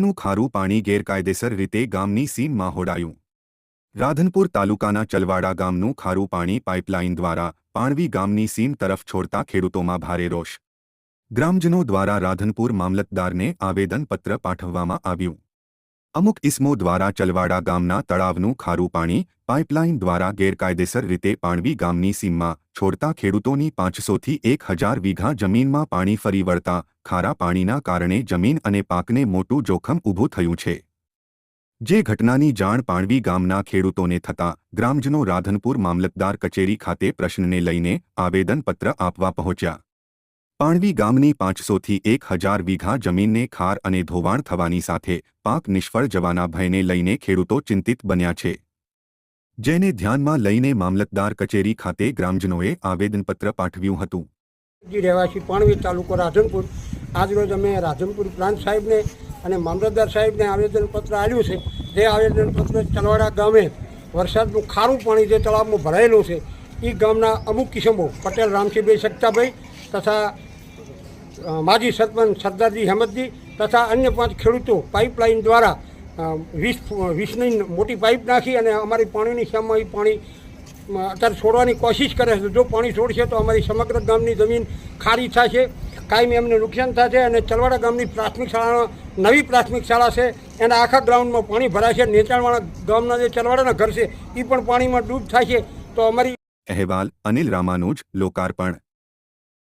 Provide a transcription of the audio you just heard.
તળાવનું ખારું પાણી ગેરકાયદેસર રીતે ગામની સીમમાં હોડાયું. રાધનપુર તાલુકાના ચલવાડા ગામનું ખારું પાણી પાઇપલાઇન દ્વારા પાણવી ગામની સીમ તરફ છોડતા ખેડૂતોમાં ભારે રોષ. ગ્રામજનો દ્વારા રાધનપુર મામલતદારને આવેદનપત્ર પાઠવવામાં આવ્યું. અમુક ઇસમો દ્વારા ચલવાડા ગામના તળાવનું ખારું પાણી પાઇપલાઇન દ્વારા ગેરકાયદેસર રીતે પાણવી ગામની સીમમાં છોડતા ખેડૂતોની પાંચસોથી એક હજાર વીઘા જમીનમાં પાણી ફરી વળતા ખારા પાણીના કારણે જમીન અને પાકને મોટું જોખમ ઊભું થયું છે. જે ઘટનાની જાણ પાણવી ગામના ખેડૂતોને થતાં ગ્રામજનો રાધનપુર મામલતદાર કચેરી ખાતે પ્રશ્નને લઈને આવેદનપત્ર આપવા પહોંચ્યા. પાણવી ગામની પાંચસોથી એક હજાર વીઘા જમીનને ખાર અને ધોવાણ થવાની સાથે પાક નિષ્ફળ જવાના ભયને લઈને ખેડૂતો ચિંતિત બન્યા છે. જેને ધ્યાનમાં લઈને મામલતદાર કચેરી ખાતે ગ્રામજનોએ આવેદનપત્ર પાઠવ્યું હતું. રહેવાસી પાણવી તાલુકો રાધનપુર આજરોજ અમે રાધનપુર પ્રાંત સાહેબને અને મામલતદાર સાહેબને આવેદનપત્ર આવ્યું છે. જે આવેદનપત્ર ચલવાડા ગામે વરસાદનું ખારું પાણી જે તળાવમાં ભરાયેલું છે એ ગામના અમુક કિસમો, પટેલ રામસિંહભાઈ સક્તાભાઈ તથા માજી સરપંચ સરદારજી હેમતજી તથા અન્ય પાંચ ખેડૂતો પાઇપલાઇન દ્વારા વીસ વીસની મોટી પાઇપ નાખી અને અમારી પાણીની સામે એ પાણી અત્યારે છોડવાની કોશિશ કરે છે. જો પાણી છોડશે તો અમારી સમગ્ર ગામની જમીન ખારી થશે, કાયમી એમને નુકસાન થશે અને ચલવાડા ગામની પ્રાથમિક શાળામાં નવી પ્રાથમિક શાળા છે, એના આખા ગ્રાઉન્ડમાં પાણી ભરાશે. નેચાણવાળા ગામના જે ચલવાડાના ઘર છે એ પણ પાણીમાં ડૂબ થશે. તો અમારી અહેવાલ અનિલ રામાનુજ, લોકાર્પણ.